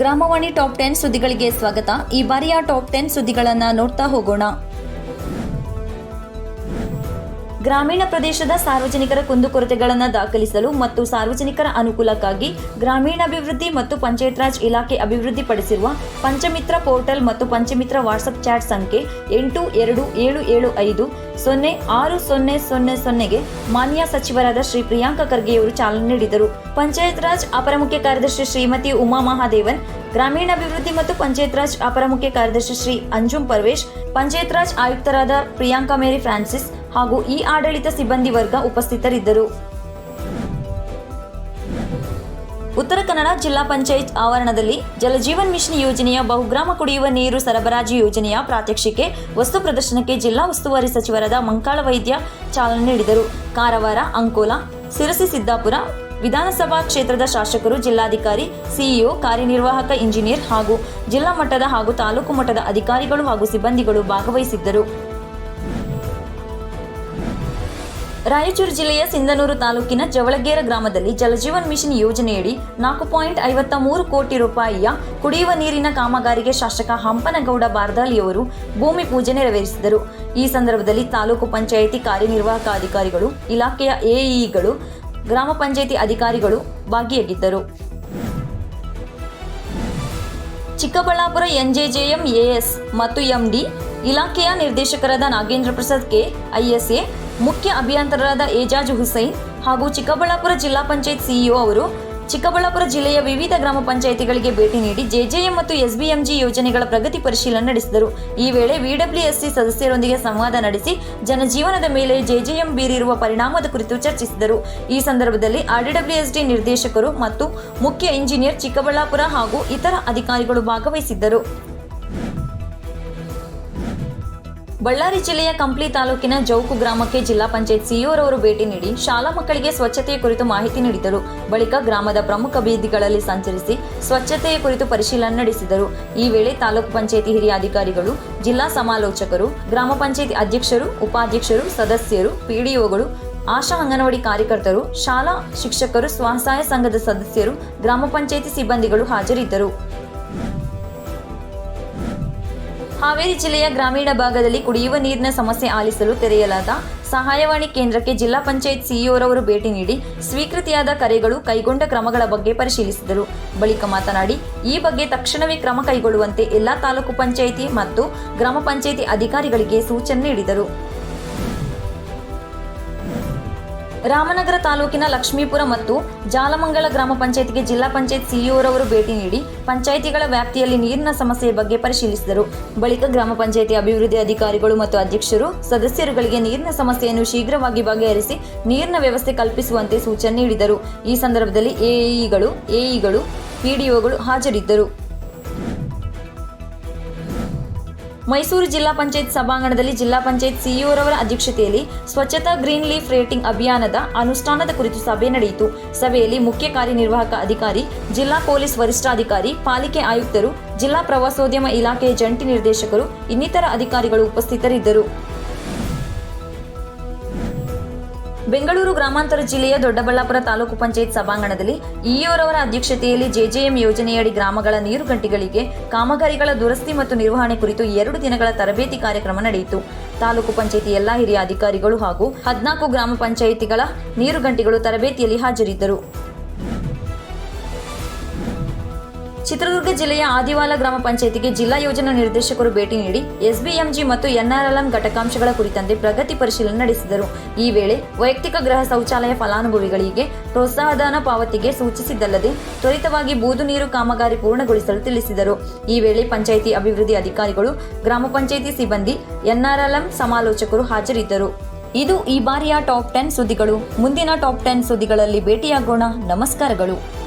ಗ್ರಾಮವಾಣಿ top ten ಸುದ್ದಿಗಳಿಗೆ ಸ್ವಾಗತ. ಈ ಬಾರಿಯ ಟಾಪ್ ಟೆನ್ ಸುದ್ದಿಗಳನ್ನು ನೋಡ್ತಾ ಹೋಗೋಣ. ಗ್ರಾಮೀಣ ಪ್ರದೇಶದ ಸಾರ್ವಜನಿಕರ ಕುಂದುಕೊರತೆಗಳನ್ನು ದಾಖಲಿಸಲು ಮತ್ತು ಸಾರ್ವಜನಿಕರ ಅನುಕೂಲಕ್ಕಾಗಿ ಗ್ರಾಮೀಣಾಭಿವೃದ್ಧಿ ಮತ್ತು ಪಂಚಾಯತ್ ರಾಜ್ ಇಲಾಖೆ ಅಭಿವೃದ್ಧಿಪಡಿಸಿರುವ ಪಂಚಮಿತ್ರ ಪೋರ್ಟಲ್ ಮತ್ತು ಪಂಚಮಿತ್ರ ವಾಟ್ಸಪ್ ಚಾಟ್ ಸಂಖ್ಯೆ ಎಂಟು ಎರಡು ಏಳು ಏಳು ಐದು ಸೊನ್ನೆ ಆರು ಸೊನ್ನೆ ಸೊನ್ನೆ ಸೊನ್ನೆಗೆ ಮಾನ್ಯ ಸಚಿವರಾದ ಶ್ರೀ ಪ್ರಿಯಾಂಕ ಖರ್ಗೆಯವರು ಚಾಲನೆ ನೀಡಿದರು. ಪಂಚಾಯತ್ ರಾಜ್ ಅಪರ ಮುಖ್ಯ ಕಾರ್ಯದರ್ಶಿ ಶ್ರೀಮತಿ ಉಮಾ ಮಹಾದೇವನ್, ಗ್ರಾಮೀಣಾಭಿವೃದ್ಧಿ ಮತ್ತು ಪಂಚಾಯತ್ ರಾಜ್ ಅಪರ ಮುಖ್ಯ ಕಾರ್ಯದರ್ಶಿ ಶ್ರೀ ಅಂಜುಮ್ ಪರ್ವೇಶ್ ಪಂಚಾಯತ್ ರಾಜ್ ಆಯುಕ್ತರಾದ ಪ್ರಿಯಾಂಕಾ ಮೇರಿ ಫ್ರಾನ್ಸಿಸ್ ಹಾಗೂ ಈ ಆಡಳಿತ ಸಿಬ್ಬಂದಿ ವರ್ಗ ಉಪಸ್ಥಿತರಿದ್ದರು. ಉತ್ತರ ಕನ್ನಡ ಜಿಲ್ಲಾ ಪಂಚಾಯತ್ ಆವರಣದಲ್ಲಿ ಜಲಜೀವನ್ ಮಿಷನ್ ಯೋಜನೆಯ ಬಹುಗ್ರಾಮ ಕುಡಿಯುವ ನೀರು ಸರಬರಾಜು ಯೋಜನೆಯ ಪ್ರಾತ್ಯಕ್ಷಿಕೆ, ವಸ್ತು ಪ್ರದರ್ಶನಕ್ಕೆ ಜಿಲ್ಲಾ ಉಸ್ತುವಾರಿ ಸಚಿವರಾದ ಮಂಕಾಳ ವೈದ್ಯ ಚಾಲನೆ ನೀಡಿದರು. ಕಾರವಾರ, ಅಂಕೋಲ ಸಿರಸಿ ಸಿದ್ದಾಪುರ ವಿಧಾನಸಭಾ ಕ್ಷೇತ್ರದ ಶಾಸಕರು, ಜಿಲ್ಲಾಧಿಕಾರಿ, ಸಿಇಒ, ಕಾರ್ಯನಿರ್ವಾಹಕ ಇಂಜಿನಿಯರ್ ಹಾಗೂ ಜಿಲ್ಲಾ ಮಟ್ಟದ ಹಾಗೂ ತಾಲೂಕು ಮಟ್ಟದ ಅಧಿಕಾರಿಗಳು ಹಾಗೂ ಸಿಬ್ಬಂದಿಗಳು ಭಾಗವಹಿಸಿದ್ದರು. ರಾಯಚೂರು ಜಿಲ್ಲೆಯ ಸಿಂಧನೂರು ತಾಲೂಕಿನ ಜವಳಗೇರ ಗ್ರಾಮದಲ್ಲಿ ಜಲಜೀವನ್ ಮಿಷನ್ ಯೋಜನೆಯಡಿ ನಾಲ್ಕು ಪಾಯಿಂಟ್ ಐವತ್ತ ಮೂರು ಕೋಟಿ ರೂಪಾಯಿಯ ಕುಡಿಯುವ ನೀರಿನ ಕಾಮಗಾರಿಗೆ ಶಾಸಕ ಹಂಪನಗೌಡ ಬಾರ್ದಾಲಿಯವರು ಭೂಮಿ ಪೂಜೆ ನೆರವೇರಿಸಿದರು. ಈ ಸಂದರ್ಭದಲ್ಲಿ ತಾಲೂಕು ಪಂಚಾಯಿತಿ ಕಾರ್ಯನಿರ್ವಾಹಕ ಅಧಿಕಾರಿಗಳು ಇಲಾಖೆಯ ಎಇಇಗಳು, ಗ್ರಾಮ ಪಂಚಾಯಿತಿ ಅಧಿಕಾರಿಗಳು ಭಾಗಿಯಾಗಿದ್ದರು. ಚಿಕ್ಕಬಳ್ಳಾಪುರ ಎನ್ಜೆಜೆಎಂ ಎಎಸ್ ಮತ್ತು ಎಂಡಿ ಇಲಾಖೆಯ ನಿರ್ದೇಶಕರಾದ ನಾಗೇಂದ್ರ ಪ್ರಸಾದ್ ಕೆ, ಐಎಸ್ಎ ಮುಖ್ಯ ಅಭಿಯಂತರರಾದ ಏಜಾಜ್ ಹುಸೈನ್ ಹಾಗೂ ಚಿಕ್ಕಬಳ್ಳಾಪುರ ಜಿಲ್ಲಾ ಪಂಚಾಯತ್ ಸಿಇಒ ಅವರು ಚಿಕ್ಕಬಳ್ಳಾಪುರ ಜಿಲ್ಲೆಯ ವಿವಿಧ ಗ್ರಾಮ ಪಂಚಾಯಿತಿಗಳಿಗೆ ಭೇಟಿ ನೀಡಿ ಜೆಜೆಎಂ ಮತ್ತು ಎಸ್ಬಿಎಂಜಿ ಯೋಜನೆಗಳ ಪ್ರಗತಿ ಪರಿಶೀಲನೆ ನಡೆಸಿದರು. ಈ ವೇಳೆ ವಿಡಬ್ಲ್ಯೂಎಸ್ಸಿ ಸದಸ್ಯರೊಂದಿಗೆ ಸಂವಾದ ನಡೆಸಿ ಜನಜೀವನದ ಮೇಲೆ ಜೆಜೆಎಂ ಬೀರಿರುವ ಪರಿಣಾಮದ ಕುರಿತು ಚರ್ಚಿಸಿದರು. ಈ ಸಂದರ್ಭದಲ್ಲಿ ಆರ್ಡಿಡಬ್ಲ್ಯೂಎಸ್ಡಿ ನಿರ್ದೇಶಕರು ಮತ್ತು ಮುಖ್ಯ ಇಂಜಿನಿಯರ್ ಚಿಕ್ಕಬಳ್ಳಾಪುರ ಹಾಗೂ ಇತರ ಅಧಿಕಾರಿಗಳು ಭಾಗವಹಿಸಿದ್ದರು. ಬಳ್ಳಾರಿ ಜಿಲ್ಲೆಯ ಕಂಪ್ಲಿ ತಾಲೂಕಿನ ಜೌಕು ಗ್ರಾಮಕ್ಕೆ ಜಿಲ್ಲಾ ಪಂಚಾಯತ್ ಸಿಇಒರವರು ಭೇಟಿ ನೀಡಿ ಶಾಲಾ ಮಕ್ಕಳಿಗೆ ಸ್ವಚ್ಛತೆಯ ಕುರಿತು ಮಾಹಿತಿ ನೀಡಿದರು. ಬಳಿಕ ಗ್ರಾಮದ ಪ್ರಮುಖ ಬೀದಿಗಳಲ್ಲಿ ಸಂಚರಿಸಿ ಸ್ವಚ್ಛತೆಯ ಕುರಿತು ಪರಿಶೀಲನೆ ನಡೆಸಿದರು. ಈ ವೇಳೆ ತಾಲೂಕು ಪಂಚಾಯತಿ ಹಿರಿಯ ಅಧಿಕಾರಿಗಳು, ಜಿಲ್ಲಾ ಸಮಾಲೋಚಕರು, ಗ್ರಾಮ ಪಂಚಾಯತಿ ಅಧ್ಯಕ್ಷರು, ಉಪಾಧ್ಯಕ್ಷರು, ಸದಸ್ಯರು ಪಿಡಿಒಗಳು ಆಶಾ ಅಂಗನವಾಡಿ ಕಾರ್ಯಕರ್ತರು, ಶಾಲಾ ಶಿಕ್ಷಕರು, ಸ್ವಸಹಾಯ ಸಂಘದ ಸದಸ್ಯರು, ಗ್ರಾಮ ಪಂಚಾಯತಿ ಸಿಬ್ಬಂದಿಗಳು ಹಾಜರಿದ್ದರು. ಹಾವೇರಿ ಜಿಲ್ಲೆಯ ಗ್ರಾಮೀಣ ಭಾಗದಲ್ಲಿ ಕುಡಿಯುವ ನೀರಿನ ಸಮಸ್ಯೆ ಆಲಿಸಲು ತೆರೆಯಲಾದ ಸಹಾಯವಾಣಿ ಕೇಂದ್ರಕ್ಕೆ ಜಿಲ್ಲಾ ಪಂಚಾಯತ್ ಸಿಇಒರವರು ಭೇಟಿ ನೀಡಿ ಸ್ವೀಕೃತಿಯಾದ ಕರೆಗಳು ಕೈಗೊಂಡ ಕ್ರಮಗಳ ಬಗ್ಗೆ ಪರಿಶೀಲಿಸಿದರು. ಬಳಿಕ ಮಾತನಾಡಿ, ಈ ಬಗ್ಗೆ ತಕ್ಷಣವೇ ಕ್ರಮ ಕೈಗೊಳ್ಳುವಂತೆ ಎಲ್ಲಾ ತಾಲೂಕು ಪಂಚಾಯಿತಿ ಮತ್ತು ಗ್ರಾಮ ಪಂಚಾಯಿತಿ ಅಧಿಕಾರಿಗಳಿಗೆ ಸೂಚನೆ ನೀಡಿದರು. ರಾಮನಗರ ತಾಲೂಕಿನ ಲಕ್ಷ್ಮೀಪುರ ಮತ್ತು ಜಾಲಮಂಗಲ ಗ್ರಾಮ ಪಂಚಾಯತಿಗೆ ಜಿಲ್ಲಾ ಪಂಚಾಯತ್ ಸಿಇಒರವರು ಭೇಟಿ ನೀಡಿ ಪಂಚಾಯಿತಿಗಳ ವ್ಯಾಪ್ತಿಯಲ್ಲಿ ನೀರಿನ ಸಮಸ್ಯೆಯ ಬಗ್ಗೆ ಪರಿಶೀಲಿಸಿದರು. ಬಳಿಕ ಗ್ರಾಮ ಪಂಚಾಯಿತಿ ಅಭಿವೃದ್ಧಿ ಅಧಿಕಾರಿಗಳು ಮತ್ತು ಅಧ್ಯಕ್ಷರು ಸದಸ್ಯರುಗಳಿಗೆ ನೀರಿನ ಸಮಸ್ಯೆಯನ್ನು ಶೀಘ್ರವಾಗಿ ಬಗೆಹರಿಸಿ ನೀರಿನ ವ್ಯವಸ್ಥೆ ಕಲ್ಪಿಸುವಂತೆ ಸೂಚನೆ ನೀಡಿದರು. ಈ ಸಂದರ್ಭದಲ್ಲಿ ಎಇಗಳು ಎಇಗಳು, ಪಿಡಿಒಗಳು ಹಾಜರಿದ್ದರು. ಮೈಸೂರು ಜಿಲ್ಲಾ ಪಂಚಾಯತ್ ಸಭಾಂಗಣದಲ್ಲಿ ಜಿಲ್ಲಾ ಪಂಚಾಯತ್ ಸಿಇಒರವರ ಅಧ್ಯಕ್ಷತೆಯಲ್ಲಿ ಸ್ವಚ್ಛತಾ ಗ್ರೀನ್ ಲೀಫ್ ರೇಟಿಂಗ್ ಅಭಿಯಾನದ ಅನುಷ್ಠಾನದ ಕುರಿತು ಸಭೆ ನಡೆಯಿತು. ಸಭೆಯಲ್ಲಿ ಮುಖ್ಯ ಕಾರ್ಯನಿರ್ವಾಹಕ ಅಧಿಕಾರಿ, ಜಿಲ್ಲಾ ಪೊಲೀಸ್ ವರಿಷ್ಠಾಧಿಕಾರಿ, ಪಾಲಿಕೆ ಆಯುಕ್ತರು, ಜಿಲ್ಲಾ ಪ್ರವಾಸೋದ್ಯಮ ಇಲಾಖೆಯ ಜಂಟಿ ನಿರ್ದೇಶಕರು, ಇನ್ನಿತರ ಅಧಿಕಾರಿಗಳು ಉಪಸ್ಥಿತರಿದ್ದರು. ಬೆಂಗಳೂರು ಗ್ರಾಮಾಂತರ ಜಿಲ್ಲೆಯ ದೊಡ್ಡಬಳ್ಳಾಪುರ ತಾಲೂಕು ಪಂಚಾಯತ್ ಸಭಾಂಗಣದಲ್ಲಿ ಇಒರವರ ಅಧ್ಯಕ್ಷತೆಯಲ್ಲಿ ಜೆಜೆಎಂ ಯೋಜನೆಯಡಿ ಗ್ರಾಮಗಳ ನೀರು ಗಂಟೆಗಳಿಗೆ ಕಾಮಗಾರಿಗಳ ದುರಸ್ತಿ ಮತ್ತು ನಿರ್ವಹಣೆ ಕುರಿತು ಎರಡು ದಿನಗಳ ತರಬೇತಿ ಕಾರ್ಯಕ್ರಮ ನಡೆಯಿತು. ತಾಲೂಕು ಪಂಚಾಯತಿ ಎಲ್ಲಾ ಹಿರಿಯ ಅಧಿಕಾರಿಗಳು ಹಾಗೂ ಹದಿನಾಲ್ಕು ಗ್ರಾಮ ಪಂಚಾಯಿತಿಗಳ ನೀರು ನೀರುಗಂಟಿಗಳು ತರಬೇತಿಯಲ್ಲಿ ಹಾಜರಿದ್ದರು. ಚಿತ್ರದುರ್ಗ ಜಿಲ್ಲೆಯ ಆದಿವಾಲ ಗ್ರಾಮ ಪಂಚಾಯಿತಿಗೆ ಜಿಲ್ಲಾ ಯೋಜನಾ ನಿರ್ದೇಶಕರು ಭೇಟಿ ನೀಡಿ ಎಸ್ಬಿಎಂಜಿ ಮತ್ತು ಎನ್ಆರ್ಎಲ್ಎಂ ಘಟಕಾಂಶಗಳ ಕುರಿತಂತೆ ಪ್ರಗತಿ ಪರಿಶೀಲನೆ ನಡೆಸಿದರು. ಈ ವೇಳೆ ವೈಯಕ್ತಿಕ ಗೃಹ ಶೌಚಾಲಯ ಫಲಾನುಭವಿಗಳಿಗೆ ಪ್ರೋತ್ಸಾಹಧನ ಪಾವತಿಗೆ ಸೂಚಿಸಿದ್ದಲ್ಲದೆ ತ್ವರಿತವಾಗಿ ಬೂದು ನೀರು ಕಾಮಗಾರಿ ಪೂರ್ಣಗೊಳಿಸಲು ತಿಳಿಸಿದರು. ಈ ವೇಳೆ ಪಂಚಾಯಿತಿ ಅಭಿವೃದ್ಧಿ ಅಧಿಕಾರಿಗಳು, ಗ್ರಾಮ ಪಂಚಾಯಿತಿ ಸಿಬ್ಬಂದಿ, ಎನ್ಆರ್ಎಲ್ಎಂ ಸಮಾಲೋಚಕರು ಹಾಜರಿದ್ದರು. ಇದು ಈ ಬಾರಿಯ ಟಾಪ್ ಟೆನ್ ಸುದ್ದಿಗಳು. ಮುಂದಿನ ಟಾಪ್ ಟೆನ್ ಸುದ್ದಿಗಳಲ್ಲಿ ಭೇಟಿಯಾಗೋಣ. ನಮಸ್ಕಾರಗಳು.